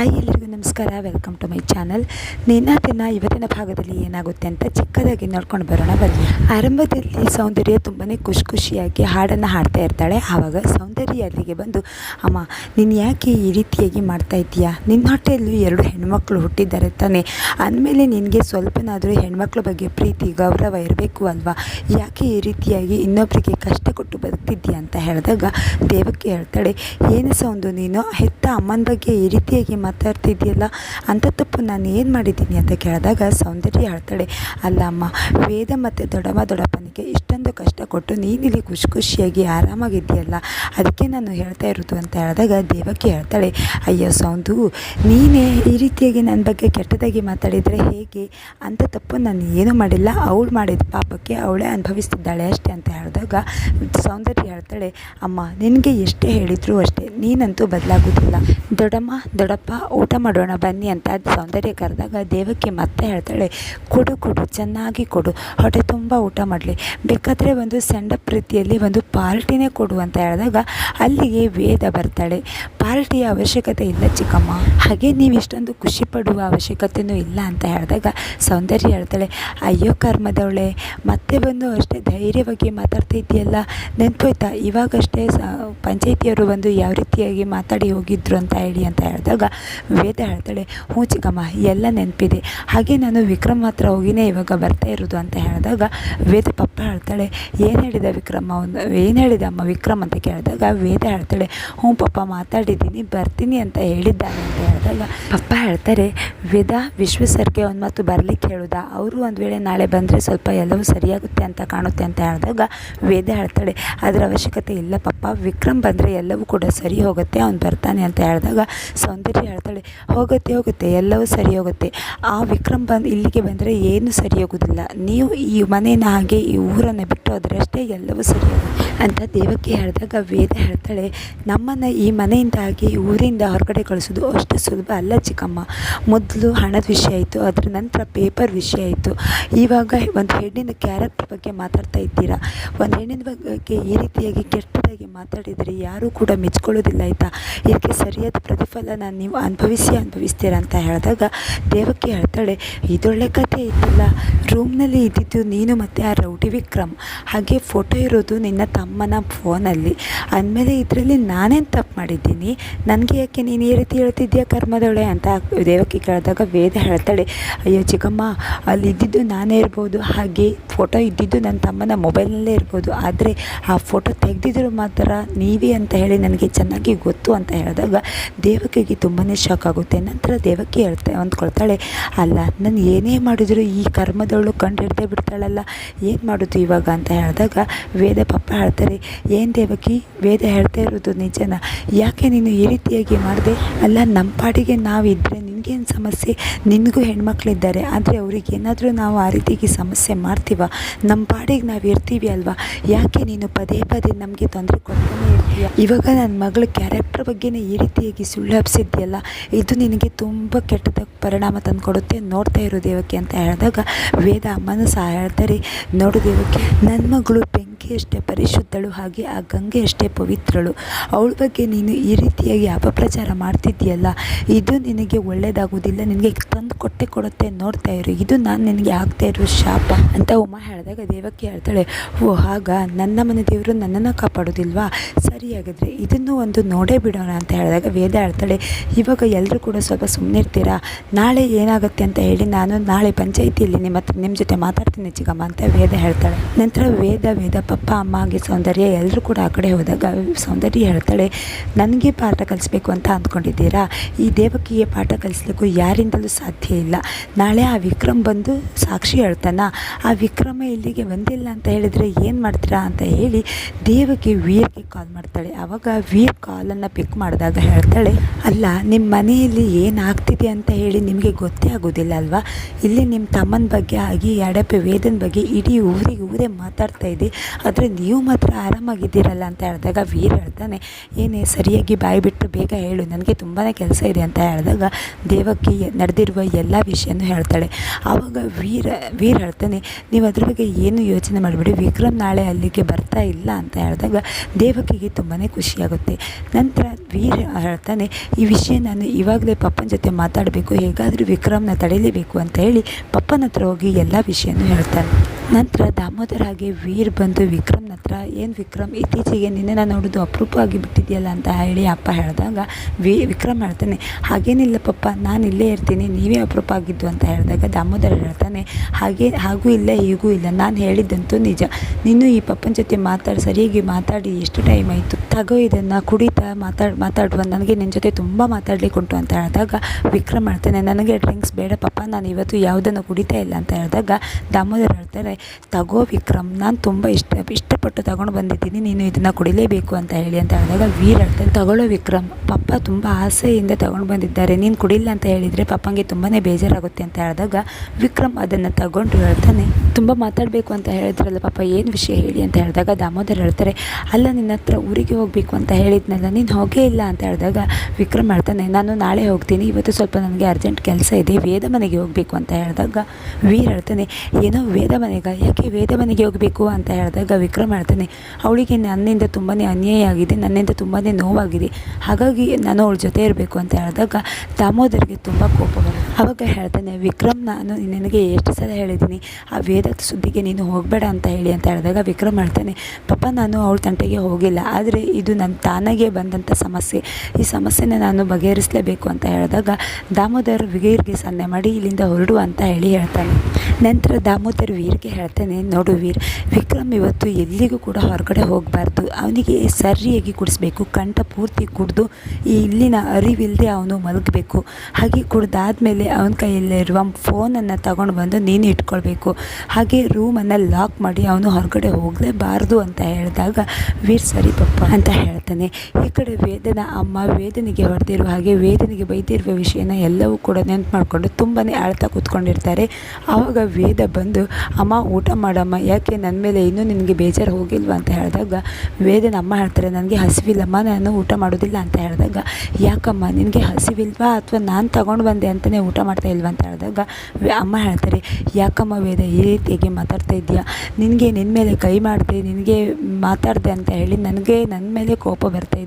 Hi, ಎಲ್ಲರಿಗೂ ನಮಸ್ಕಾರ. Welcome to my channel ನಿನ್ನ ದಿನ ಇವತ್ತಿನ ಭಾಗದಲ್ಲಿ ಏನಾಗುತ್ತೆ ಅಂತ ಚಿಕ್ಕದಾಗಿ ನೋಡ್ಕೊಂಡು ಬರೋಣ. ಬನ್ನಿ. ಆರಂಭದಲ್ಲಿ ಸೌಂದರ್ಯ ತುಂಬಾ ಖುಷಿ ಖುಷಿಯಾಗಿ ಹಾಡನ್ನು ಹಾಡ್ತಾ ಇರ್ತಾಳೆ. ಆವಾಗ ಸೌಂದರ್ಯ ಅಲ್ಲಿಗೆ ಬಂದು, ಅಮ್ಮ, ನೀನು ಯಾಕೆ ಈ ರೀತಿಯಾಗಿ ಮಾಡ್ತಾ ಇದ್ದೀಯಾ? ನಿನ್ನ ಹೊಟ್ಟೆಯಲ್ಲೂ ಎರಡು ಹೆಣ್ಮಕ್ಳು ಹುಟ್ಟಿದ್ದಾರೆ ತಾನೆ. ಅಂದಮೇಲೆ ನಿನಗೆ ಸ್ವಲ್ಪನಾದರೂ ಹೆಣ್ಮಕ್ಳ ಬಗ್ಗೆ ಪ್ರೀತಿ, ಗೌರವ ಇರಬೇಕು ಅಲ್ವಾ? ಯಾಕೆ ಈ ರೀತಿಯಾಗಿ ಇನ್ನೊಬ್ಬರಿಗೆ ಕಷ್ಟ ಕೊಟ್ಟು ಬದುಕ್ತಿದ್ದೀಯ? ಅಂತ ಹೇಳಿದಾಗ ದೇವಕ್ಕೆ ಹೇಳ್ತಾಳೆ, ಏನು ಸೌಂದು ನೀನು? ಹೆತ್ತ ಅಮ್ಮನ ಬಗ್ಗೆ ಈ ರೀತಿಯಾಗಿ ಮಾತಾಡ್ತಿದ್ಯಲ್ಲ? ಅಂಥ ತಪ್ಪು ನಾನು ಏನು ಮಾಡಿದ್ದೀನಿ ಅಂತ ಕೇಳಿದಾಗ ಸೌಂದರ್ಯ ಹೇಳ್ತಾಳೆ ಅಲ್ಲ ಅಮ್ಮ ವೇದ ಮತ್ತು ದೊಡ್ಡಮ್ಮ ದೊಡ್ಡಪ್ಪನಿಗೆ ಇಷ್ಟೊಂದು ಕಷ್ಟ ಕೊಟ್ಟು ನೀನಿಲ್ಲಿ ಖುಷಿ ಖುಷಿಯಾಗಿ ಆರಾಮಾಗಿದ್ದೀಯಲ್ಲ? ಅದಕ್ಕೆ ನಾನು ಹೇಳ್ತಾ ಇರೋದು ಅಂತ ಹೇಳಿದಾಗ ದೇವಕ್ಕೆ ಹೇಳ್ತಾಳೆ, ಅಯ್ಯೋ ಸೌಂದು, ನೀನೇ ಈ ರೀತಿಯಾಗಿ ನನ್ನ ಬಗ್ಗೆ ಕೆಟ್ಟದಾಗಿ ಮಾತಾಡಿದರೆ ಹೇಗೆ? ಅಂಥ ತಪ್ಪು ನಾನು ಏನೂ ಮಾಡಿಲ್ಲ. ಅವಳು ಮಾಡಿದ ಪಾಪಕ್ಕೆ ಅವಳೇ ಅನುಭವಿಸ್ತಿದ್ದಾಳೆ ಅಷ್ಟೇ ಅಂತ ಹೇಳಿದಾಗ ಸೌಂದರ್ಯ ಹೇಳ್ತಾಳೆ, ಅಮ್ಮ, ನಿನಗೆ ಎಷ್ಟೇ ಹೇಳಿದ್ರು ಅಷ್ಟೇ, ನೀನಂತೂ ಬದಲಾಗೋದಿಲ್ಲ. ದೊಡ್ಡಮ್ಮ, ದೊಡ್ಡಪ್ಪ ಊಟ ಮಾಡೋಣ ಬನ್ನಿ ಅಂತ ಸೌಂದರ್ಯ ಕರೆದಾಗ ದೇವಕ್ಕೆ ಮತ್ತೆ ಹೇಳ್ತಾಳೆ, ಕೊಡು ಕೊಡು, ಚೆನ್ನಾಗಿ ಕೊಡು. ಹೊಟ್ಟೆ ತುಂಬ ಊಟ ಮಾಡಲಿ. ಬೇಕಾದರೆ ಒಂದು ಸೆಂಡಪ್ ರೀತಿಯಲ್ಲಿ ಒಂದು ಪಾರ್ಟಿನೇ ಕೊಡು ಅಂತ ಹೇಳಿದಾಗ ಅಲ್ಲಿಗೆ ವೇದ ಬರ್ತಾಳೆ. ಪಾರ್ಟಿಯ ಅವಶ್ಯಕತೆ ಇಲ್ಲ ಚಿಕ್ಕಮ್ಮ. ಹಾಗೆ ನೀವು ಇಷ್ಟೊಂದು ಖುಷಿ ಪಡುವ ಅವಶ್ಯಕತೆಯೂ ಇಲ್ಲ ಅಂತ ಹೇಳಿದಾಗ ಸೌಂದರ್ಯ ಹೇಳ್ತಾಳೆ, ಅಯ್ಯೋ ಕರ್ಮದವಳೆ, ಮತ್ತೆ ಬಂದು ಅಷ್ಟೇ ಧೈರ್ಯವಾಗಿ ಮಾತಾಡ್ತಾ ಇದೆಯಲ್ಲ ನೆನ್ಪೋಯ್ತಾ? ಇವಾಗಷ್ಟೇ ಸ, ಪಂಚಾಯತಿಯವರು ಬಂದು ಯಾವ ರೀತಿಯಾಗಿ ಮಾತಾಡಿ ಹೋಗಿದ್ರು ಅಂತ ಹೇಳಿ ಅಂತ ಹೇಳಿದಾಗ ವೇದ ಹೇಳ್ತಾಳೆ ಹ್ಞೂ ಚಿಕ್ಕಮ್ಮ ಎಲ್ಲ ನೆನಪಿದೆ. ಹಾಗೆ ನಾನು ವಿಕ್ರಮ್ ಹತ್ರ ಹೋಗಿನೇ ಇವಾಗ ಬರ್ತಾ ಇರೋದು ಅಂತ ಹೇಳಿದಾಗ, ವೇದ ಪಪ್ಪ ಹೇಳ್ತಾಳೆ ಏನು ಹೇಳಿದ ವಿಕ್ರಮ ಏನು ಹೇಳಿದ ಅಮ್ಮ ವಿಕ್ರಮ್ ಅಂತ ಕೇಳಿದಾಗ, ವೇದ ಹೇಳ್ತಾಳೆ ಹ್ಞೂ ಪಪ್ಪ ಮಾತಾಡಿದ್ದೀನಿ, ಬರ್ತೀನಿ ಅಂತ ಹೇಳಿದ್ದಾನೆ ಅಂತ ಹೇಳಿದಾಗ, ಪಪ್ಪ ಹೇಳ್ತಾರೆ, ವೇದ, ವಿಶ್ವ ಸರ್ಗೆ ಒಂದು ಮಾತು ಬರಲಿಕ್ಕೆ ಹೇಳುದ? ಅವರು ಒಂದು ವೇಳೆ ನಾಳೆ ಬಂದರೆ ಸ್ವಲ್ಪ ಎಲ್ಲವೂ ಸರಿಯಾಗುತ್ತೆ ಅಂತ ಕಾಣುತ್ತೆ ಅಂತ ಹೇಳಿದಾಗ, ವೇದ ಹೇಳ್ತಾಳೆ ಅದರ ಅವಶ್ಯಕತೆ ಇಲ್ಲ ಪಪ್ಪ, ವಿಕ್ರಮ್ ಬಂದರೆ ಎಲ್ಲವೂ ಕೂಡ ಸರಿ ಹೋಗುತ್ತೆ, ಅವ್ನು ಬರ್ತಾನೆ ಅಂತ ಹೇಳಿದಾಗ, ಸೌಂದರ್ಯ ಹೇಳ್ತಾಳೆ, ಹೋಗುತ್ತೆ ಹೋಗುತ್ತೆ, ಎಲ್ಲವೂ ಸರಿ ಹೋಗುತ್ತೆ. ಆ ವಿಕ್ರಮ್ ಬಂದು ಇಲ್ಲಿಗೆ ಬಂದರೆ ಏನು ಸರಿ ಹೋಗೋದಿಲ್ಲ. ನೀವು ಈ ಮನೇನ ಹಾಗೆ ಈ ಊರನ್ನು ಬಿಟ್ಟು ಹೋದರೆ ಅಷ್ಟೇ ಎಲ್ಲವೂ ಸರಿ ಅಂತ ದೇವಕ್ಕೆ ಹೇಳಿದಾಗ ವೇದ ಹೇಳ್ತಾಳೆ, ನಮ್ಮನ್ನು ಈ ಮನೆಯಿಂದ ಹಾಗೆ ಈ ಊರಿಂದ ಹೊರಗಡೆ ಕಳಿಸೋದು ಅಷ್ಟು ಸುಲಭ ಅಲ್ಲ ಚಿಕ್ಕಮ್ಮ. ಮೊದಲು ಹಣದ ವಿಷಯ ಆಯಿತು ಅದರ ನಂತರ ಪೇಪರ್ ವಿಷಯ ಆಯಿತು ಇವಾಗ ಒಂದು ಹೆಣ್ಣಿನ ಕ್ಯಾರೆಕ್ಟರ್ ಬಗ್ಗೆ ಮಾತಾಡ್ತಾ ಇದ್ದೀರಾ? ಒಂದು ಹೆಣ್ಣಿನ ಬಗ್ಗೆ ಈ ರೀತಿಯಾಗಿ ಕೆಟ್ಟದಾಗಿ ಮಾತಾಡಿದರೆ ಯಾರೂ ಕೂಡ ಮೆಚ್ಕೊಳ್ಳೋದಿಲ್ಲ ಆಯಿತಾ? ಇದಕ್ಕೆ ಸರಿಯಾದ ಪ್ರತಿಫಲನ ನೀವು ಅನುಭವಿಸಿ ಅನುಭವಿಸ್ತೀರ ಅಂತ ಹೇಳಿದಾಗ ದೇವಕಿ ಹೇಳ್ತಾಳೆ, ಇದೊಳ್ಳೆ ಕಥೆ ಇತ್ತಲ್ಲ, ರೂಮ್ನಲ್ಲಿ ಇದ್ದಿದ್ದು ನೀನು ಮತ್ತು ಆ ರೌಡಿ ವಿಕ್ರಮ್. ಹಾಗೆ ಫೋಟೋ ಇರೋದು ನಿನ್ನ ತಮ್ಮನ ಫೋನಲ್ಲಿ. ಅಂದಮೇಲೆ ಇದರಲ್ಲಿ ನಾನೇನು ತಪ್ಪು ಮಾಡಿದ್ದೀನಿ? ನನಗೆ ಯಾಕೆ ನೀನು ಈ ರೀತಿ ಹೇಳ್ತಿದ್ಯಾ ಕರ್ಮದೊಳೆ? ಅಂತ ದೇವಕ್ಕೆ ಕೇಳಿದಾಗ ವೇದ ಹೇಳ್ತಾಳೆ, ಅಯ್ಯೋ ಚಿಕ್ಕಮ್ಮ, ಅಲ್ಲಿ ಇದ್ದಿದ್ದು ನಾನೇ ಇರ್ಬೋದು. ಹಾಗೆ ಫೋಟೋ ಇದ್ದಿದ್ದು ನನ್ನ ತಮ್ಮನ ಮೊಬೈಲ್ನಲ್ಲೇ ಇರ್ಬೋದು. ಆದರೆ ಆ ಫೋಟೋ ತೆಗೆದಿದ್ರು ಮಾತ್ರ ನೀವೇ ಅಂತ ಹೇಳಿ ನನಗೆ ಚೆನ್ನಾಗಿ ಗೊತ್ತು ಅಂತ ಹೇಳಿದಾಗ ದೇವಕಿಗೆ ತುಂಬಾ ಶಾಕ್ ಆಗುತ್ತೆ. ನಂತರ ದೇವಕಿ ಹೇಳ್ತಾ ಅಂದ್ಕೊಳ್ತಾಳೆ ಅಲ್ಲ, ನಾನು ಏನೇ ಮಾಡಿದ್ರು ಈ ಕರ್ಮದವಳು ಕಂಡು ಹಿಡ್ದೇ ಬಿಡ್ತಾಳಲ್ಲ, ಏನು ಮಾಡೋದು ಇವಾಗ? ಅಂತ ಹೇಳಿದಾಗ, ವೇದ ಪಪ್ಪ ಹೇಳ್ತಾರೆ, ಏನು ದೇವಕಿ, ವೇದ ಹೇಳ್ತಾ ಇರೋದು ನಿಜನ? ಯಾಕೆ ನೀನು ಈ ರೀತಿಯಾಗಿ ಮಾಡಿದೆ? ಅಲ್ಲ ನಮ್ಮ ಪಾಡಿಗೆ ನಾವಿದ್ದರೆ ನಿನಗೇನು ಸಮಸ್ಯೆ? ನಿನಗೂ ಹೆಣ್ಮಕ್ಳಿದ್ದಾರೆ. ಆದರೆ ಅವ್ರಿಗೆ ಏನಾದರೂ ನಾವು ಆ ರೀತಿಗೆ ಸಮಸ್ಯೆ ಮಾಡ್ತೀವ? ನಮ್ಮ ಪಾಡಿಗೆ ನಾವು ಇರ್ತೀವಿ ಅಲ್ವಾ? ಯಾಕೆ ನೀನು ಪದೇ ಪದೇ ನಮಗೆ ತೊಂದರೆ ಕೊಡ್ತಾನೆ ಇರ್ತೀಯ? ಇವಾಗ ನನ್ನ ಮಗಳ ಕ್ಯಾರೆಕ್ಟರ್ ಬಗ್ಗೆನೇ ಈ ರೀತಿಯಾಗಿ ಸುಳ್ಳು ಹಬ್ಸಿದ್ಯಲ್ಲ, ಇದು ನಿನಗೆ ತುಂಬ ಕೆಟ್ಟದ ಪರಿಣಾಮ ತಂದುಕೊಡುತ್ತೆ ನೋಡ್ತಾ ಇರೋ ದೇವಕ್ಕೆ ಅಂತ ಹೇಳಿದಾಗ, ವೇದ ಅಮ್ಮನ ಸಹ ಹೇಳ್ತಾರೆ, ನೋಡು ದೇವಕ್ಕೆ ನನ್ನ ಮಗಳು ಬೆಂಕಿಯಷ್ಟೇ ಪರಿಶುದ್ಧಳು, ಹಾಗೆ ಆ ಗಂಗೆ ಅಷ್ಟೇ ಪವಿತ್ರಳು. ಅವಳ ಬಗ್ಗೆ ನೀನು ಈ ರೀತಿಯಾಗಿ ಅಪಪ್ರಚಾರ ಮಾಡ್ತಿದ್ದೀಯಲ್ಲ, ಇದು ನಿನಗೆ ಒಳ್ಳೆಯದಾಗೋದಿಲ್ಲ ನಿನಗೆ ತಂದು ಕೊಟ್ಟೆ ಕೊಡುತ್ತೆ ನೋಡ್ತಾ ಇರು. ಇದು ನಾನು ನಿನಗೆ ಆಗ್ತಾ ಇರೋ ಶಾಪ ಅಂತ ಉಮ್ಮ ಹೇಳಿದಾಗ ದೇವಕ್ಕೆ ಹೇಳ್ತಾಳೆ ಓ ಆಗ ನನ್ನ ಮನೆ ದೇವರು ನನ್ನನ್ನು ಕಾಪಾಡೋದಿಲ್ವಾ ಸರಿ ಹಾಗಾದರೆ ಇದನ್ನು ಒಂದು ನೋಡೇ ಬಿಡೋಣ ಅಂತ ಹೇಳಿದಾಗ ವೇದ ಹೇಳ್ತಾಳೆ, ಇವಾಗ ಎಲ್ಲರೂ ಕೂಡ ಸ್ವಲ್ಪ ಸುಮ್ಮನೆ ನಾಳೆ ಏನಾಗುತ್ತೆ ಅಂತ ಹೇಳಿ ನಾನು ನಾಳೆ ಪಂಚಾಯಿತಿಯಲ್ಲಿ ನಿಮ್ಮ ಹತ್ರ ನಿಮ್ಮ ಜೊತೆ ಮಾತಾಡ್ತೀನಿ ಚಿಕ್ಕಮ್ಮ ಅಂತ ವೇದ ಹೇಳ್ತಾಳೆ. ನಂತರ ವೇದ ವೇದ, ಪಪ್ಪ, ಅಮ್ಮ ಸೌಂದರ್ಯ ಎಲ್ಲರೂ ಕೂಡ ಆ ಕಡೆ ಹೋದಾಗ ಸೌಂದರ್ಯ ಹೇಳ್ತಾಳೆ, ನನಗೆ ಪಾಠ ಕಲಿಸ್ಬೇಕು ಅಂತ ಅಂದ್ಕೊಂಡಿದ್ದೀರಾ? ಈ ದೇವಕಿಗೆ ಪಾಠ ಕಲಿಸ್ಲಿಕ್ಕೂ ಯಾರಿಂದಲೂ ಸಾಧ್ಯ ಇಲ್ಲ. ನಾಳೆ ಆ ವಿಕ್ರಮ್ ಬಂದು ಸಾಕ್ಷಿ ಹೇಳ್ತಾನ? ಆ ವಿಕ್ರಮ ಇಲ್ಲಿಗೆ ಬಂದಿಲ್ಲ ಅಂತ ಹೇಳಿದರೆ ಏನು ಮಾಡ್ತೀರಾ ಅಂತ ಹೇಳಿ ದೇವಕ್ಕೆ ವೀರ್ಗೆ ಕಾಲ್ ಮಾಡ್ತಾಳೆ. ಆವಾಗ ವೀರ್ ಕಾಲನ್ನು ಪಿಕ್ ಮಾಡಿದಾಗ ಹೇಳ್ತಾಳೆ, ಅಲ್ಲ ನಿಮ್ಮ ಮನೆಯಲ್ಲಿ ಏನಾಗ್ತಿದೆ ಅಂತ ಹೇಳಿ ನಿಮಗೆ ಗೊತ್ತೇ ಆಗೋದಿಲ್ಲ ಅಲ್ವಾ? ಇಲ್ಲಿ ನಿಮ್ಮ ತಮ್ಮನ ಬಗ್ಗೆ ಆಗಿ ಎಡಪೆ ವೇದನ ಬಗ್ಗೆ ಇಡೀ ಊರಿಗೆ ಊರೇ ಮಾತಾಡ್ತಾ ಇದೆ. ಆದರೆ ನೀವು ಮಾತ್ರ ಆರಾಮಾಗಿದ್ದೀರಲ್ಲ ಅಂತ ಹೇಳಿದಾಗ ವೀರ್ ಹೇಳ್ತಾನೆ, ಏನೇ, ಸರಿಯಾಗಿ ಬಾಯಿ ಬಿಟ್ಟು ಬೇಗ ಹೇಳು. ನನಗೆ ತುಂಬಾ ಕೆಲಸ ಇದೆ ಅಂತ ಹೇಳಿದಾಗ ದೇವಕಿ ನಡೆದಿರುವ ಎಲ್ಲ ವಿಷಯನೂ ಹೇಳ್ತಾಳೆ. ಆವಾಗ ವೀರ, ವೀರ್ ಹೇಳ್ತಾನೆ, ನೀವು ಅದ್ರ ಬಗ್ಗೆ ಏನು ಯೋಚನೆ ಮಾಡಿಬಿಡಿ. ವಿಕ್ರಮ್ ನಾಳೆ ಅಲ್ಲಿಗೆ ಬರ್ತಾ ಇಲ್ಲ ಅಂತ ಹೇಳಿದಾಗ ದೇವಕಿಗೆ ತುಂಬಾ ಖುಷಿಯಾಗುತ್ತೆ. ನಂತರ ವೀರ್ ಹೇಳ್ತಾನೆ, ಈ ವಿಷಯ ನಾನು ಇವಾಗಲೇ ಪಪ್ಪನ ಜೊತೆ ಮಾತಾಡಬೇಕು. ಹೇಗಾದರೂ ವಿಕ್ರಮ್ನ ತಡೆಯಲೇಬೇಕು ಅಂತ ಹೇಳಿ ಪಪ್ಪನ ಹತ್ರ ಹೋಗಿ ಎಲ್ಲ ವಿಷಯನೂ ಹೇಳ್ತಾನೆ. ನಂತರ ದಾಮೋದರ ಹಾಗೆ ವೀರ್ ಬಂದು ವಿಕ್ರಮ್ನ ಹತ್ರ ಏನು ವಿಕ್ರಮ್, ಇತ್ತೀಚೆಗೆ ನಿನ್ನೆ ನಾನು ನೋಡೋದು ಅಪರೂಪ ಆಗಿ ಬಿಟ್ಟಿದೆಯಲ್ಲ ಅಂತ ಹೇಳಿ ಅಪ್ಪ ಹೇಳಿದಾಗ, ವಿ, ವಿಕ್ರಮ್ ಹೇಳ್ತಾನೆ, ಹಾಗೇನಿಲ್ಲ ಪಪ್ಪ, ನಾನು ಇಲ್ಲೇ ಇರ್ತೀನಿ, ನೀವೇ ಅಪರೂಪ ಆಗಿದ್ದು ಅಂತ ಹೇಳಿದಾಗ ದಾಮೋದರ ಹೇಳ್ತಾನೆ, ಹಾಗೆ, ಹಾಗೂ ಇಲ್ಲ, ಹೀಗೂ ಇಲ್ಲ, ನಾನು ಹೇಳಿದ್ದಂತೂ ನಿಜ. ನೀನು ಈ ಪಪ್ಪನ ಜೊತೆ ಮಾತಾಡಿ, ಸರಿಯಾಗಿ ಮಾತಾಡಿ, ಎಷ್ಟು ಟೈಮ್ ಆಯಿತು? ತಗೋ ಇದನ್ನು ಕುಡಿತಾ ಮಾತಾಡ್, ಮಾತಾಡುವ, ನನಗೆ ನಿನ್ನ ಜೊತೆ ತುಂಬ ಮಾತಾಡ್ಲಿಕ್ಕೆ ಉಂಟು ಅಂತ ಹೇಳಿದಾಗ, ವಿಕ್ರಮ್ ಹೇಳ್ತಾನೆ, ನನಗೆ ಡ್ರಿಂಕ್ಸ್ ಬೇಡ ಪಪ್ಪ ನಾನು ಇವತ್ತು ಯಾವುದನ್ನು ಕುಡಿತಾ ಇಲ್ಲ ಅಂತ ಹೇಳಿದಾಗ, ದಾಮೋದರ್ ಹೇಳ್ತಾರೆ, ತಗೋ ವಿಕ್ರಮ್, ನಾನು ತುಂಬ ಇಷ್ಟ, ಇಷ್ಟಪಟ್ಟು ತಗೊಂಡು ಬಂದಿದ್ದೀನಿ, ನೀನು ಇದನ್ನು ಕುಡಿಲೇಬೇಕು ಅಂತ ಹೇಳಿ ಅಂತ ಹೇಳಿದಾಗ, ವೀರ್ ಹೇಳ್ತಾನೆ, ತಗೊಳ್ಳೋ ವಿಕ್ರಮ್, ಪಪ್ಪ ತುಂಬ ಆಸೆಯಿಂದ ತಗೊಂಡು ಬಂದಿದ್ದಾರೆ, ನೀನು ಕುಡಿಲ್ಲ ಅಂತ ಹೇಳಿದರೆ ಪಪ್ಪಂಗೆ ತುಂಬಾ ಬೇಜಾರಾಗುತ್ತೆ ಅಂತ ಹೇಳಿದಾಗ, ವಿಕ್ರಮ್ ಅದನ್ನು ತಗೊಂಡು ಹೇಳ್ತಾನೆ, ತುಂಬ ಮಾತಾಡಬೇಕು ಅಂತ ಹೇಳಿದ್ರಲ್ಲ ಪಾಪ ಏನು ವಿಷಯ ಹೇಳಿ ಅಂತ ಹೇಳಿದಾಗ, ದಾಮೋದರ್ ಹೇಳ್ತಾರೆ, ಅಲ್ಲ, ನಿನ್ನ ಹತ್ರ ಊರಿಗೆ ಹೋಗಬೇಕು ಅಂತ ಹೇಳಿದ್ನಲ್ಲ ನೀನು ಹೋಗೇ ಇಲ್ಲ ಅಂತ ಹೇಳಿದಾಗ ವಿಕ್ರಮ್ ಮಾಡ್ತಾನೆ ನಾನು ನಾಳೆ ಹೋಗ್ತೀನಿ, ಇವತ್ತು ಸ್ವಲ್ಪ ನನಗೆ ಅರ್ಜೆಂಟ್ ಕೆಲಸ ಇದೆ, ವೇದ ಮನೆಗೆ ಹೋಗಬೇಕು ಅಂತ ಹೇಳಿದಾಗ ವೀರ್ ಹೇಳ್ತಾನೆ, ಏನೋ ವೇದ ಮನೆಗ, ಯಾಕೆ ವೇದ ಮನೆಗೆ ಹೋಗಬೇಕು ಅಂತ ಹೇಳಿದಾಗ ವಿಕ್ರಮ್ ಹೇಳ್ತಾನೆ, ಅವಳಿಗೆ ನನ್ನಿಂದ ತುಂಬಾ ಅನ್ಯಾಯ ಆಗಿದೆ, ನನ್ನಿಂದ ತುಂಬಾ ನೋವಾಗಿದೆ, ಹಾಗಾಗಿ ನಾನು ಅವಳ ಜೊತೆ ಇರಬೇಕು ಅಂತ ಹೇಳಿದಾಗ ದಾಮೋದರಿಗೆ ತುಂಬ ಕೋಪ ಬರುತ್ತೆ. ಆವಾಗ ಹೇಳ್ತಾನೆ, ವಿಕ್ರಮ್, ನಾನು ನಿನಗೆ ಎಷ್ಟು ಸಲ ಹೇಳಿದ್ದೀನಿ, ಆ ವೇದ ಸುದ್ದಿಗೆ ನೀನು ಹೋಗಬೇಡ ಅಂತ ಹೇಳಿ ಅಂತ ಹೇಳಿದಾಗ ವಿಕ್ರಮ್ ಹೇಳ್ತಾನೆ, ಪಾಪ ನಾನು ಅವಳ ತಂಟೆಗೆ ಹೋಗಿಲ್ಲ, ಆದರೆ ಇದು ನನ್ನ ತಾನಾಗೆ ಬಂದಂಥ ಸಮಸ್ಯೆ. ಈ ಸಮಸ್ಯೆನ ನಾನು ಬಗೆಹರಿಸಲೇಬೇಕು ಅಂತ ಹೇಳಿದಾಗ ದಾಮೋದರ್ ವೀರ್ಗೆ ಸನ್ನೆ ಮಾಡಿ ಇಲ್ಲಿಂದ ಹೊರಡು ಅಂತ ಹೇಳಿ ಹೇಳ್ತಾನೆ. ನಂತರ ದಾಮೋದರ್ ವೀರ್ಗೆ ಹೇಳ್ತಾನೆ, ನೋಡು ವೀರ್, ವಿಕ್ರಮ್ ಇವತ್ತು ಎಲ್ಲಿಗೂ ಕೂಡ ಹೊರಗಡೆ ಹೋಗಬಾರ್ದು. ಅವನಿಗೆ ಸರಿಯಾಗಿ ಕುಡಿಸ್ಬೇಕು, ಕಂಠ ಪೂರ್ತಿ ಕುಡಿದು ಈ ಇಲ್ಲಿನ ಅರಿವಿಲ್ಲದೆ ಅವನು ಮಲಗಬೇಕು. ಹಾಗೆ ಕುಡ್ದಾದ್ಮೇಲೆ ಅವನ ಕೈಯಲ್ಲಿರುವ ಫೋನನ್ನು ತಗೊಂಡು ಬಂದು ನೀನು ಇಟ್ಕೊಳ್ಬೇಕು. ಹಾಗೆ ರೂಮನ್ನು ಲಾಕ್ ಮಾಡಿ ಅವನು ಹೊರಗಡೆ ಹೋಗಲೇಬಾರ್ದು ಅಂತ ಹೇಳಿದಾಗ, ವೀರ್, ಸರಿ ಪಪ್ಪ ಅಂತ ಹೇಳ್ತಾನೆ. ಕಡೆ ವೇದನ ಅಮ್ಮ ವೇದನಿಗೆ ಹೊಡೆದಿರುವ ಹಾಗೆ ವೇದನಿಗೆ ಬೈದಿರುವ ವಿಷಯನ ಎಲ್ಲವೂ ಕೂಡ ನೆನ್ಪು ಮಾಡಿಕೊಂಡು ತುಂಬಾ ಅಳ್ತಾ ಕೂತ್ಕೊಂಡಿರ್ತಾರೆ. ಆವಾಗ ವೇದ ಬಂದು, ಅಮ್ಮ, ಊಟ ಮಾಡಮ್ಮ, ಯಾಕೆ ನನ್ನ ಮೇಲೆ ಇನ್ನೂ ನಿನಗೆ ಬೇಜಾರು ಹೋಗಿಲ್ವಾ? ಅಂತ ಹೇಳಿದಾಗ, ವೇದನ ಅಮ್ಮ ಹೇಳ್ತಾರೆ, ನನಗೆ ಹಸಿವಿಲ್ಲಮ್ಮ, ನಾನು ಊಟ ಮಾಡೋದಿಲ್ಲ ಅಂತ ಹೇಳಿದಾಗ, ಯಾಕಮ್ಮ, ನಿನಗೆ ಹಸಿವಿಲ್ವಾ? ಅಥವಾ ನಾನು ತಗೊಂಡು ಬಂದೆ ಅಂತಲೇ ಊಟ ಮಾಡ್ತಾ ಇಲ್ವಾ? ಅಂತ ಹೇಳಿದಾಗ ಅಮ್ಮ ಹೇಳ್ತಾರೆ, ಯಾಕಮ್ಮ ವೇದ, ಈ ರೀತಿಯಾಗಿ ಮಾತಾಡ್ತಾ ಇದೆಯಾ ನಿನಗೆ ನಿನ್ನ ಮೇಲೆ ಕೈ ಮಾಡಿದೆ, ನಿನಗೆ ಮಾತಾಡಿದೆ ಅಂತ ಹೇಳಿ ನನಗೆ ನನ್ನ ಮೇಲೆ ಕೋಪ ಬರ್ತಾ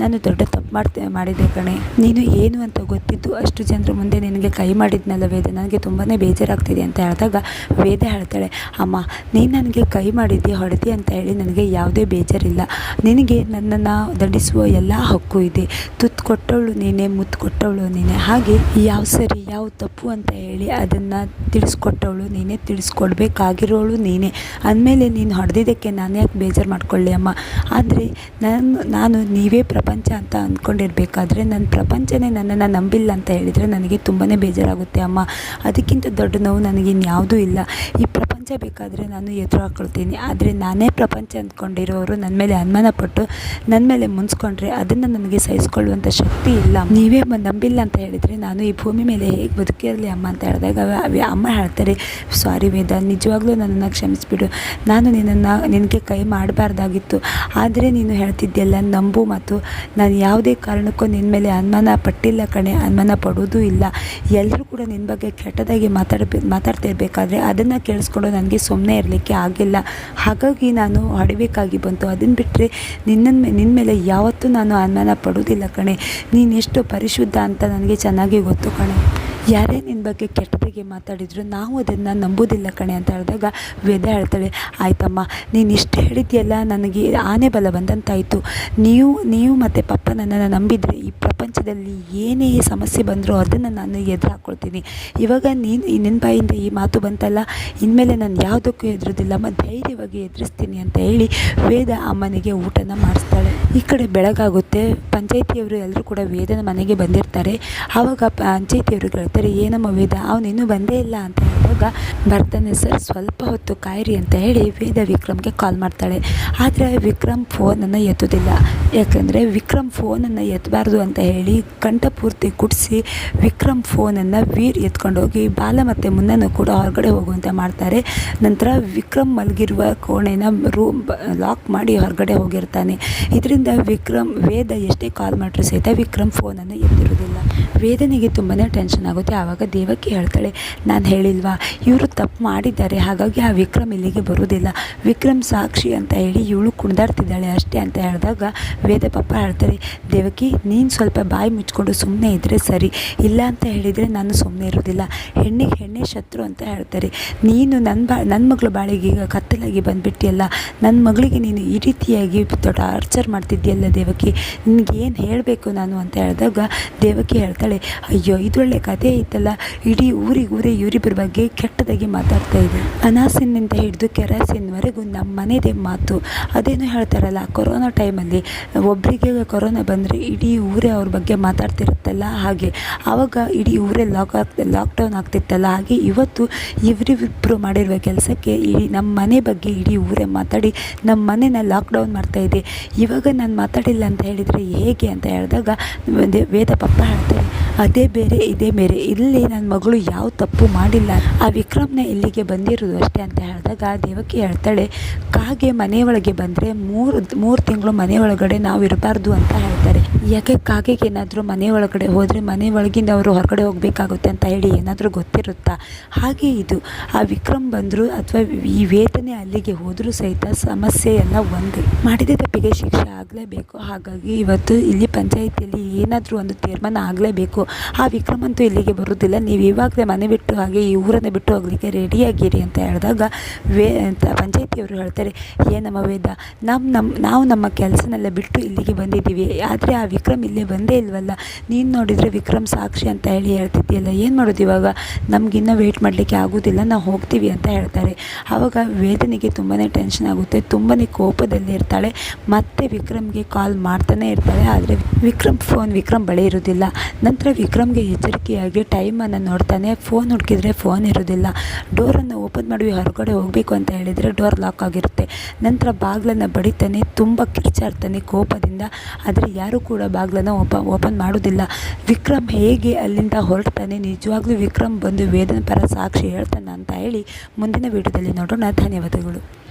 ನಾನು ದೊಡ್ಡ ತಪ್ಪು ಮಾಡ್ತೆ ಮಾಡಿದೆ ಕಣೆ. ನೀನು ಏನು ಅಂತ ಗೊತ್ತಿದ್ದು ಅಷ್ಟು ಜನರ ಮುಂದೆ ನಿನಗೆ ಕೈ ಮಾಡಿದ್ನಲ್ಲ ವೇದ. ನನಗೆ ತುಂಬಾ ಬೇಜಾರಾಗ್ತಿದೆ ಅಂತ ಹೇಳಿದಾಗ ವೇದ ಹೇಳ್ತಾಳೆ, ಅಮ್ಮ, ನೀನು ನನಗೆ ಕೈ ಮಾಡಿದ್ದೆ ಹೊಡೆದಿ ಅಂತ ಹೇಳಿ ನನಗೆ ಯಾವುದೇ ಬೇಜಾರಿಲ್ಲ. ನಿನಗೆ ನನ್ನನ್ನು ದಂಡಿಸುವ ಎಲ್ಲ ಹಕ್ಕು ಇದೆ. ತುತ್ತು ಕೊಟ್ಟವಳು ನೀನೇ, ಮುತ್ತು ಕೊಟ್ಟವಳು ನೀನೇ. ಹಾಗೆ ಯಾವ ಸರಿ, ಯಾವ ತಪ್ಪು ಅಂತ ಹೇಳಿ ಅದನ್ನು ತಿಳಿಸ್ಕೊಟ್ಟವಳು ನೀನೇ, ತಿಳಿಸ್ಕೊಡ್ಬೇಕಾಗಿರೋಳು ನೀನೇ. ಅಂದಮೇಲೆ ನೀನು ಹೊಡೆದಿದ್ದಕ್ಕೆ ನಾನು ಯಾಕೆ ಬೇಜಾರು ಮಾಡ್ಕೊಳ್ಳಿ ಅಮ್ಮ? ಆದರೆ ನಾನು ನಾನು ನೀವೇ ಪ್ರಪಂಚ ಅಂತ ಅಂದ್ಕೊಂಡಿರಬೇಕಾದ್ರೆ ನನ್ನ ಪ್ರಪಂಚನೇ ನನ್ನನ್ನು ನಂಬಿಲ್ಲ ಅಂತ ಹೇಳಿದರೆ ನನಗೆ ತುಂಬಾ ಬೇಜಾರಾಗುತ್ತೆ, ಅಮ್ಮ. ಅದಕ್ಕಿಂತ ದೊಡ್ಡ ನೋವು ನನಗೆ ಇನ್ಯಾವುದೂ ಇಲ್ಲ. ಈ ಪ್ರಪಂಚ ಬೇಕಾದರೆ ನಾನು ಎದುರು ಹಾಕ್ಕೊಳ್ತೀನಿ ಆದರೆ ನಾನೇ ಪ್ರಪಂಚ ಅಂದ್ಕೊಂಡಿರೋರು ನನ್ನ ಮೇಲೆ ಅನುಮಾನ ಪಟ್ಟು ನನ್ನ ಮೇಲೆ ಮುನ್ಸ್ಕೊಂಡ್ರೆ ಅದನ್ನು ನನಗೆ ಸಹಿಸ್ಕೊಳ್ಳುವಂಥ ಶಕ್ತಿ ಇಲ್ಲ. ನೀವೇ ನಂಬಿಲ್ಲ ಅಂತ ಹೇಳಿದರೆ ನಾನು ಈ ಭೂಮಿ ಮೇಲೆ ಹೇಗೆ ಬದುಕಿರಲಿ ಅಮ್ಮ ಅಂತ ಹೇಳಿದಾಗ ಅಮ್ಮ ಹೇಳ್ತಾರೆ, ಸಾರಿ ವೇದ, ನಿಜವಾಗ್ಲೂ ನನ್ನನ್ನು ಕ್ಷಮಿಸಿಬಿಡು. ನಾನು ನಿನ್ನನ್ನು ನಿನಗೆ ಕೈ ಮಾಡಬಾರ್ದಾಗಿತ್ತು. ಆದರೆ ನೀನು ಹೇಳ್ತಿದ್ದೆಲ್ಲ ನಂಬು ಮತ್ತು ನಾನು ಯಾವುದೇ ಕಾರಣಕ್ಕೂ ನಿನ್ನ ಮೇಲೆ ಅನುಮಾನ ಪಟ್ಟಿಲ್ಲ ಕಣೆ. ಅನುಮಾನ ಪಡೋದೂ ಇಲ್ಲ. ಎಲ್ಲರೂ ಕೂಡ ನಿನ್ನ ಬಗ್ಗೆ ಕೆಟ್ಟದಾಗಿ ಮಾತಾಡ ಮಾತಾಡ್ತಿರ್ಬೇಕಾದ್ರೆ ಅದನ್ನು ಕೇಳಿಸ್ಕೊಂಡು ನನಗೆ ಸುಮ್ಮನೆ ಇರಲಿಕ್ಕೆ ಆಗಿಲ್ಲ. ಹಾಗಾಗಿ ನಾನು ಹೊಡಿಬೇಕಾಗಿ ಬಂತು. ಅದನ್ನು ಬಿಟ್ಟರೆ ನಿನ್ನ ನಿನ್ನ ಮೇಲೆ ಯಾವತ್ತೂ ನಾನು ಅನುಮಾನ ಪಡೋದಿಲ್ಲ ಕಣೆ. ನೀನೆಷ್ಟು ಪರಿಶುದ್ಧ ಅಂತ ನನಗೆ ಚೆನ್ನಾಗಿ ಗೊತ್ತು ಕಣೆ. ಯಾರೇ ನಿನ್ನ ಬಗ್ಗೆ ಕೆಟ್ಟದಾಗಿ ಮಾತಾಡಿದ್ರು ನಾವು ಅದನ್ನು ನಂಬೋದಿಲ್ಲ ಕಣೆ ಅಂತ ಹೇಳಿದಾಗ ವೇದ ಹೇಳ್ತಾಳೆ, ಆಯ್ತಮ್ಮ, ನೀನು ಇಷ್ಟು ಹೇಳಿದ್ಯಲ್ಲ, ನನಗೆ ಆನೆ ಬಲ ಬಂದಂತಾಯಿತು. ನೀವು ನೀವು ಮತ್ತು ಪಪ್ಪ ನನ್ನನ್ನು ನಂಬಿದರೆ ಈ ಪ್ರಪಂಚದಲ್ಲಿ ಏನೇ ಸಮಸ್ಯೆ ಬಂದರೂ ಅದನ್ನು ನಾನು ಎದುರು ಹಾಕ್ಕೊಳ್ತೀನಿ ಇವಾಗ ನೀನು ನಿನ್ನ ಬಾಯಿಂದ ಈ ಮಾತು ಬಂತಲ್ಲ, ಇನ್ಮೇಲೆ ನಾನು ಯಾವುದಕ್ಕೂ ಹೆದರೋದಿಲ್ಲಮ್ಮ ಧೈರ್ಯವಾಗಿ ಎದುರಿಸ್ತೀನಿ ಅಂತ ಹೇಳಿ ವೇದ ಅಮ್ಮನಿಗೆ ಊಟನ ಮಾಡಿಸ್ತಾಳೆ. ಈ ಕಡೆ ಬೆಳಗಾಗುತ್ತೆ. ಪಂಚಾಯಿತಿಯವರು ಎಲ್ಲರೂ ಕೂಡ ವೇದನ ಮನೆಗೆ ಬಂದಿರ್ತಾರೆ. ಆವಾಗ ಪಂಚಾಯತಿಯವರು ಕೇಳ್ತಾರೆ ಏನಮ್ಮ ವೇದ, ಅವನು ಇನ್ನೂ ಬಂದೇ ಇಲ್ಲ ಅಂತ ಹೇಳಿದಾಗ ಬರ್ತಾನೆ ಸರ್, ಸ್ವಲ್ಪ ಹೊತ್ತು ಕಾಯಿರಿ ಅಂತ ಹೇಳಿ ವೇದ ವಿಕ್ರಮ್ಗೆ ಕಾಲ್ ಮಾಡ್ತಾಳೆ. ಆದರೆ ವಿಕ್ರಮ್ ಫೋನನ್ನು ಎತ್ತುವುದಿಲ್ಲ ಯಾಕಂದರೆ ವಿಕ್ರಮ್ ಫೋನನ್ನು ಎತ್ತಬಾರ್ದು ಅಂತ ಹೇಳಿ ಕಂಠಪೂರ್ತಿ ಕುಡಿಸಿ ವಿಕ್ರಮ್ ಫೋನನ್ನು ವೀರ್ ಎತ್ಕೊಂಡೋಗಿ ಬಾಲ ಮತ್ತು ಮುನ್ನನ್ನು ಕೂಡ ಹೊರಗಡೆ ಹೋಗುವಂತೆ ಮಾಡ್ತಾರೆ. ನಂತರ ವಿಕ್ರಮ್ ಮಲಗಿರುವ ಕೋಣೆನ ರೂಮ್ ಲಾಕ್ ಮಾಡಿ ಹೊರಗಡೆ ಹೋಗಿರ್ತಾನೆ. ಇದರಿಂದ ವಿಕ್ರಮ್, ವೇದ ಎಷ್ಟೇ ಕಾಲ್ ಮಾಡಿದ್ರು ಸಹಿತ ವಿಕ್ರಮ್ ಫೋನನ್ನು ಎತ್ತಿರೋದಿಲ್ಲ ವೇದನೆಗೆ ತುಂಬಾ ಟೆನ್ಷನ್ ಆಗುತ್ತೆ. ಆವಾಗ ದೇವಕಿ ಹೇಳ್ತಾಳೆ ನಾನು ಹೇಳಿಲ್ವಾ? ಇವರು ತಪ್ಪು ಮಾಡಿದ್ದಾರೆ. ಹಾಗಾಗಿ ಆ ವಿಕ್ರಮ್ ಇಲ್ಲಿಗೆ ಬರೋದಿಲ್ಲ ವಿಕ್ರಮ್ ಸಾಕ್ಷಿ ಅಂತ ಹೇಳಿ ಇವಳು ಕುಣಿದಾಡ್ತಿದ್ದಾಳೆ ಅಷ್ಟೇ ಅಂತ ಹೇಳಿದಾಗ ವೇದ ಪಪ್ಪ ಹೇಳ್ತಾರೆ, ದೇವಕಿ, ನೀನು ಸ್ವಲ್ಪ ಬಾಯಿ ಮುಚ್ಕೊಂಡು ಸುಮ್ಮನೆ ಇದ್ದರೆ ಸರಿ. ಇಲ್ಲ ಅಂತ ಹೇಳಿದರೆ ನಾನು ಸುಮ್ಮನೆ ಇರೋದಿಲ್ಲ ಹೆಣ್ಣಿಗೆ ಹೆಣ್ಣೆ ಶತ್ರು ಅಂತ ಹೇಳ್ತಾರೆ. ನೀನು ನನ್ನ ಬಾ ನನ್ನ ಮಗಳ ಬಾಳಿಗೆ ಈಗ ಕತ್ತಲಾಗಿ ಬಂದುಬಿಟ್ಟಿಯಲ್ಲ. ನನ್ನ ಮಗಳಿಗೆ ನೀನು ಈ ರೀತಿಯಾಗಿ ಟಾರ್ಚರ್ ಮಾಡ್ತಿದ್ದೀಯಲ್ಲ ದೇವಕಿ. ನಿನಗೇನು ಹೇಳಬೇಕು ನಾನು? ಅಂತ ಹೇಳಿದಾಗ ದೇವಕಿ ಹೇಳ್ತಾಳೆ, ಅಯ್ಯೋ ಇದೊಳ್ಳೆ ಕಥೆ ಇತ್ತಲ್ಲ, ಇಡೀ ಊರಿಗೆ ಊರೇ ಇವರಿಬ್ಬರ ಬಗ್ಗೆ ಕೆಟ್ಟದಾಗಿ ಮಾತಾಡ್ತಾ ಇದೆ. ಅನಾಸಿನಿಂದ ಹಿಡಿದು ಕೆರಾಸಿನ್ವರೆಗೂ ನಮ್ಮ ಮನೆದೇ ಮಾತು. ಅದೇನು ಹೇಳ್ತಾರಲ್ಲ, ಕೊರೋನಾ ಟೈಮಲ್ಲಿ ಒಬ್ಬರಿಗೆ ಕೊರೋನಾ ಬಂದರೆ ಇಡೀ ಊರೇ ಅವ್ರ ಬಗ್ಗೆ ಮಾತಾಡ್ತಿರುತ್ತಲ್ಲ ಹಾಗೆ. ಆವಾಗ ಇಡೀ ಊರೇ ಲಾಕ್ ಆಗ್ತ ಲಾಕ್ಡೌನ್ ಆಗ್ತಿತ್ತಲ್ಲ ಹಾಗೆ ಇವತ್ತು ಇವರಿಬ್ಬರು ಮಾಡಿರುವ ಕೆಲಸಕ್ಕೆ ಇಡೀ ನಮ್ಮ ಮನೆ ಬಗ್ಗೆ ಇಡೀ ಊರೇ ಮಾತಾಡಿ ನಮ್ಮ ಮನೆನ ಲಾಕ್ಡೌನ್ ಮಾಡ್ತಾ ಇದೆ. ಇವಾಗ ನಾನು ಮಾತಾಡಿಲ್ಲ ಅಂತ ಹೇಳಿದರೆ ಹೇಗೆ ಅಂತ ಹೇಳಿದಾಗ, ವೇದ ಪಪ್ಪ ಹೇಳ್ತಾರೆ ಅದೇ ಬೇರೆ, ಇದೇ ಬೇರೆ. ಇಲ್ಲಿ ನನ್ನ ಮಗಳು ಯಾವ ತಪ್ಪು ಮಾಡಿಲ್ಲ. ಆ ವಿಕ್ರಮ್ನ ಇಲ್ಲಿಗೆ ಬಂದಿರೋದು ಅಷ್ಟೇ ಅಂತ ಹೇಳಿದಾಗ ದೇವಕಿ ಹೇಳ್ತಾಳೆ, ಕಾಗೆ ಮನೆಯೊಳಗೆ ಬಂದರೆ ಮೂರು ಮೂರು ತಿಂಗಳು ಮನೆ ಒಳಗಡೆ ನಾವು ಇರಬಾರ್ದು ಅಂತ ಹೇಳ್ತಾರೆ. ಯಾಕೆ ಕಾಗೆಗೆ ಏನಾದರೂ ಮನೆ ಒಳಗಡೆ ಹೋದರೆ ಮನೆ ಒಳಗಿಂದ ಅವರು ಹೊರಗಡೆ ಹೋಗಬೇಕಾಗುತ್ತೆ ಅಂತ ಹೇಳಿ ಏನಾದರೂ ಗೊತ್ತಿರುತ್ತಾ? ಹಾಗೆ ಇದು. ಆ ವಿಕ್ರಮ್ ಬಂದರೂ ಅಥವಾ ಈ ವೇತನೆ ಅಲ್ಲಿಗೆ ಹೋದರೂ ಸಹಿತ ಸಮಸ್ಯೆ ಎಲ್ಲ ಒಂದೇ. ಮಾಡಿದ ತಪ್ಪಿಗೆ ಶಿಕ್ಷೆ ಆಗಲೇಬೇಕು. ಹಾಗಾಗಿ ಇವತ್ತು ಇಲ್ಲಿ ಪಂಚಾಯಿತಿಯಲ್ಲಿ ಏನಾದರೂ ಒಂದು ತೀರ್ಮಾನ ಆಗಲೇಬೇಕು. ಆ ವಿಕ್ರಮಂತೂ ಇಲ್ಲಿಗೆ ಬರುವುದಿಲ್ಲ. ನೀವು ಇವಾಗಲೇ ಮನೆ ಬಿಟ್ಟು ಹಾಗೆ ಈ ಊರನ್ನು ಬಿಟ್ಟು ಹೋಗಲಿಕ್ಕೆ ರೆಡಿಯಾಗಿರಿ ಅಂತ ಹೇಳಿದಾಗ ವೇ ಪಂಚಾಯಿತಿಯವರು ಹೇಳ್ತಾರೆ ಏನಮ್ಮ ವೇದ ನಮ್ಮ ನಮ್ಮ ನಾವು ನಮ್ಮ ಕೆಲಸನೆಲ್ಲ ಬಿಟ್ಟು ಇಲ್ಲಿಗೆ ಬಂದಿದ್ದೀವಿ. ಆದರೆ ಆ ವಿಕ್ರಮ್ ಇಲ್ಲೇ ಬಂದೇ ಇಲ್ವಲ್ಲ? ನೀನು ನೋಡಿದರೆ ವಿಕ್ರಮ್ ಸಾಕ್ಷಿ ಅಂತ ಹೇಳಿ ಹೇಳ್ತಿದ್ದೀಯಲ್ಲ, ಏನು ಮಾಡೋದು ಇವಾಗ? ನಮಗಿನ್ನೂ ವೆಯ್ಟ್ ಮಾಡಲಿಕ್ಕೆ ಆಗೋದಿಲ್ಲ, ನಾವು ಹೋಗ್ತೀವಿ ಅಂತ ಹೇಳ್ತಾರೆ. ಆವಾಗ ವೇದನೆಗೆ ತುಂಬಾ ಟೆನ್ಷನ್ ಆಗುತ್ತೆ ತುಂಬಾ ಕೋಪದಲ್ಲಿ ಇರ್ತಾಳೆ. ಮತ್ತೆ ವಿಕ್ರಮ್ಗೆ ಕಾಲ್ ಮಾಡ್ತಾನೆ ಇರ್ತಾಳೆ. ಆದರೆ ವಿಕ್ರಮ್ ಫೋನ್ ವಿಕ್ರಮ್ ಬಳಿ ಇರೋದಿಲ್ಲ ನಂತರ ವಿಕ್ರಮ್ಗೆ ಎಚ್ಚರಿಕೆಯಾಗಿ ಟೈಮನ್ನು ನೋಡ್ತಾನೆ. ಫೋನ್ ಹುಡುಕಿದ್ರೆ ಫೋನ್ ಇರೋದಿಲ್ಲ. ಡೋರನ್ನು ಓಪನ್ ಮಾಡಿ ಹೊರಗಡೆ ಹೋಗಬೇಕು ಅಂತ ಹೇಳಿದರೆ ಡೋರ್ ಲಾಕ್ ಆಗಿರುತ್ತೆ. ನಂತರ ಬಾಗಿಲನ್ನು ಬಡಿತಾನೆ, ತುಂಬ ಕಿರ್ಚಾಡ್ತಾನೆ ಕೋಪದಿಂದ. ಆದರೆ ಯಾರೂ ಕೂಡ ಬಾಗಿಲನ್ನು ಓಪ ಓಪನ್ ಮಾಡೋದಿಲ್ಲ. ವಿಕ್ರಮ್ ಹೇಗೆ ಅಲ್ಲಿಂದ ಹೊರಡ್ತಾನೆ? ನಿಜವಾಗ್ಲೂ ವಿಕ್ರಮ್ ಬಂದು ವೇದನ ಪರ ಸಾಕ್ಷಿ ಹೇಳ್ತಾನೆ ಅಂತ ಹೇಳಿ ಮುಂದಿನ ವೀಡಿಯೋದಲ್ಲಿ ನೋಡೋಣ. ಧನ್ಯವಾದಗಳು.